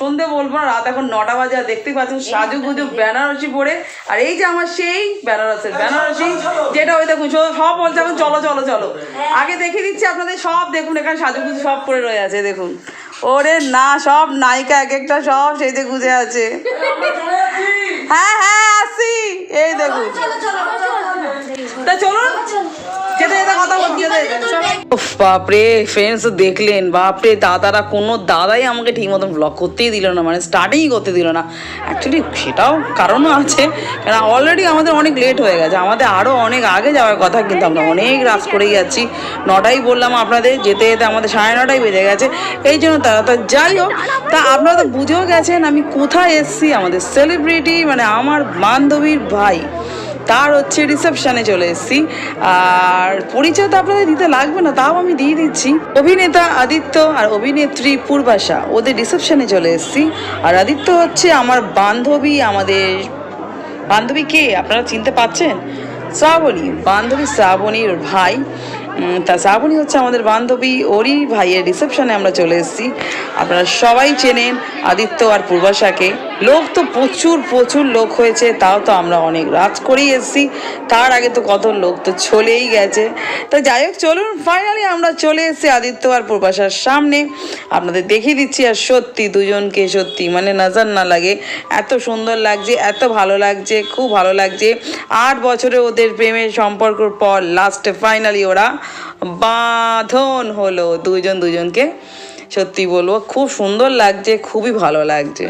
সন্ধে বলব না রাত এখন নটা বাজে আর দেখতে পাচ্ছেন সাজু গুজু বেনারসি পরে। আর এই যে আমার সেই বেনারসের বেনারসি যেটা ওই দেখুন সব- বলছে এখন চলো চলো চলো। আগে দেখিয়ে দিচ্ছি আপনাদের সব দেখুন এখানে সাজু গুজু সব পরে রয়ে আছে দেখুন। ওরে না সব নায়িকা এক একটা সব সেজে গুজে আছে। হ্যাঁ হ্যাঁ আসি এই দেখুন তা চলুন যেতে যেতে কথা বলছি যেতে যেতে। উফ, বাপরে ফ্রেন্ডস দেখলেন বাপরে দাদারা কোনো দাদাই আমাকে ঠিক মতন ব্লগ করতেই দিল না মানে স্টার্টিংই করতে দিল না। অ্যাকচুয়ালি সেটাও কারণও আছে কারণ অলরেডি আমাদের অনেক লেট হয়ে গেছে আমাদের আরও অনেক আগে যাওয়ার কথা কিন্তু আমরা অনেক রাস করেই যাচ্ছি। নটাই বললাম আপনাদের যেতে যেতে আমাদের সাড়ে নটাই বেজে গেছে এই জন্য তারা তো যাই হোক তা আপনারা তো বুঝেও গেছেন আমি কোথায় এসেছি আমাদের সেলিব্রিটি মানে আমার বান্ধবীর ভাই। তার হচ্ছে রিসেপশনে চলে এসেছি। আর পরিচয় তো আপনাদের দিতে লাগবে না, তাও আমি দিয়ে দিচ্ছি। অভিনেতা আদিত্য আর অভিনেত্রী পূর্বাশা, ওদের রিসেপশনে চলে এসেছি। আর আদিত্য হচ্ছে আমার বান্ধবী, আমাদের বান্ধবী কে? আপনারা চিনতে পাচ্ছেন? শ্রাবণী, বান্ধবী শ্রাবণীর ভাই। তা শ্রাবণী হচ্ছে আমাদের বান্ধবী, ওরই ভাইয়ের রিসেপশনে আমরা চলে এসেছি। আপনারা সবাই চেনেন আদিত্য আর পূর্বাশাকে। লোক তো প্রচুর প্রচুর লোক হয়েছে, তাও তো আমরা অনেক রাত করেই এসেছি। তার আগে তো কত লোক তো চলেই গেছে। তো যাই হোক, চলুন ফাইনালি আমরা চলে এসেছি আদিত্য আর পূর্বাশার সামনে। আপনাদের দেখিয়ে দিচ্ছি, আর সত্যি দুজনকে সত্যি মানে নজর না লাগে। এত সুন্দর লাগছে, এত ভালো লাগছে, খুব ভালো লাগছে। আট বছরে ওদের প্রেমের সম্পর্কর পর লাস্টে ফাইনালি ওরা বাঁধন হলো দুজন দুজনকে। সত্যি বলব খুব সুন্দর লাগছে খুবই ভালো লাগছে।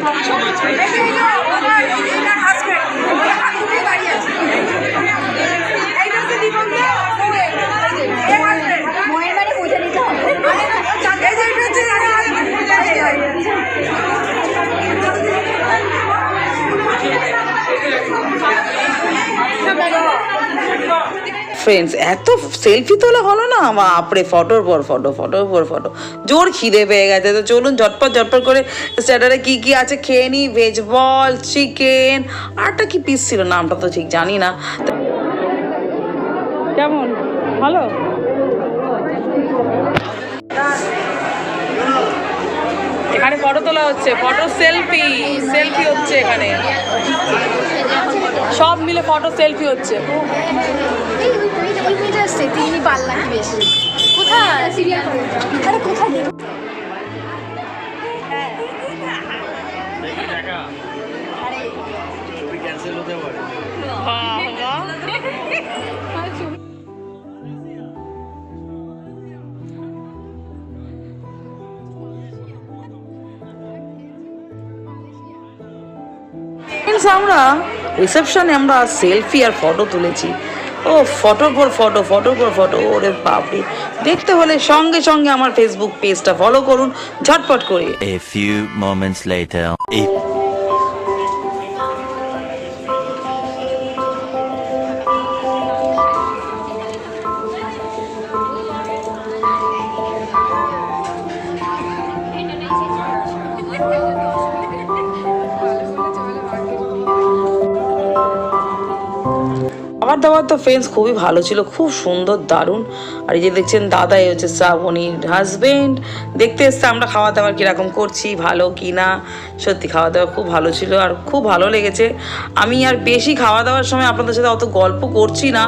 ফ্রেন্ডস এত সেলফি তোলা হলো না? বাপরে ফটোর পর ফটো ফটোর পর ফটো জোর খিদে পেয়ে গেছে। তো চলুন, ঝটপট ঝটপট করে স্টার্টারে কি কি আছে খেয়ে নিই ভেজ বল চিকেন আরটা কি পিস ছিল? নামটা তো ঠিক জানি না। কেমন? ভালো? এখানে ফটো তোলা হচ্ছে। ফটো সেলফি সেলফি হচ্ছে এখানে। সব মিলে ফটো সেলফি হচ্ছে। আমরা রিসেপশনে আমরা সেলফি আর ফটো তুলেছি। ও ফটো পর ফটো ফটো পর ফটো ওরে বাপরে দেখতে হলে সঙ্গে সঙ্গে আমার ফেসবুক পেজটা ফলো করুন, ঝটপট করে A few moments later. খাবার দাবার তো ফ্রেন্ডস খুবই ভালো ছিল, খুব সুন্দর, দারুণ। আর এই যে দেখছেন দাদা, এই হচ্ছে শ্রাবণীর হাজবেন্ড দেখতে এসছে আমরা খাওয়া দাওয়া কীরকম করছি, ভালো কি না? সত্যি খাওয়া দাওয়া খুব ভালো ছিল আর খুব ভালো লেগেছে। আমি আর বেশি খাওয়া দাওয়ার সময় আপনাদের সাথে অত গল্প করছি না।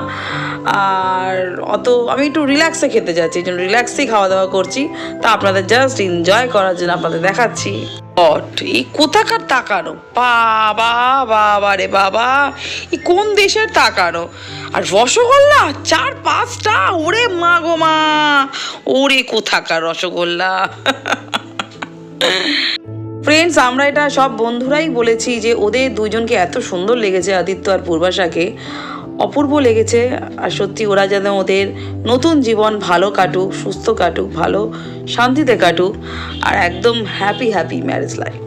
আর অত, আমি একটু রিল্যাক্সে খেতে যাচ্ছি, এই জন্য রিল্যাক্সেই খাওয়া দাওয়া করছি। তা আপনাদের জাস্ট এনজয় করার জন্য আপনাদের দেখাচ্ছি। বট। এই কোথাকার তাকানো? বাবা বাবা রে বাবা, এই কোন দেশের তাকানো? আর রসগোল্লা? চার পাঁচটা? ওরে মা গো মা, ওরে কোথাকার রসগোল্লা। ফ্রেন্ডস আমরা এটা সব বন্ধুরাই বলেছি যে ওদের দুজনকে এত সুন্দর লেগেছে আদিত্য আর পূর্বাশাকে। অপূর্ব লেগেছে আর সত্যি ওরা যেন ওদের নতুন জীবন ভালো কাটুক, সুস্থ কাটুক, ভালো শান্তিতে কাটুক আর একদম হ্যাপি হ্যাপি ম্যারেজ লাইফ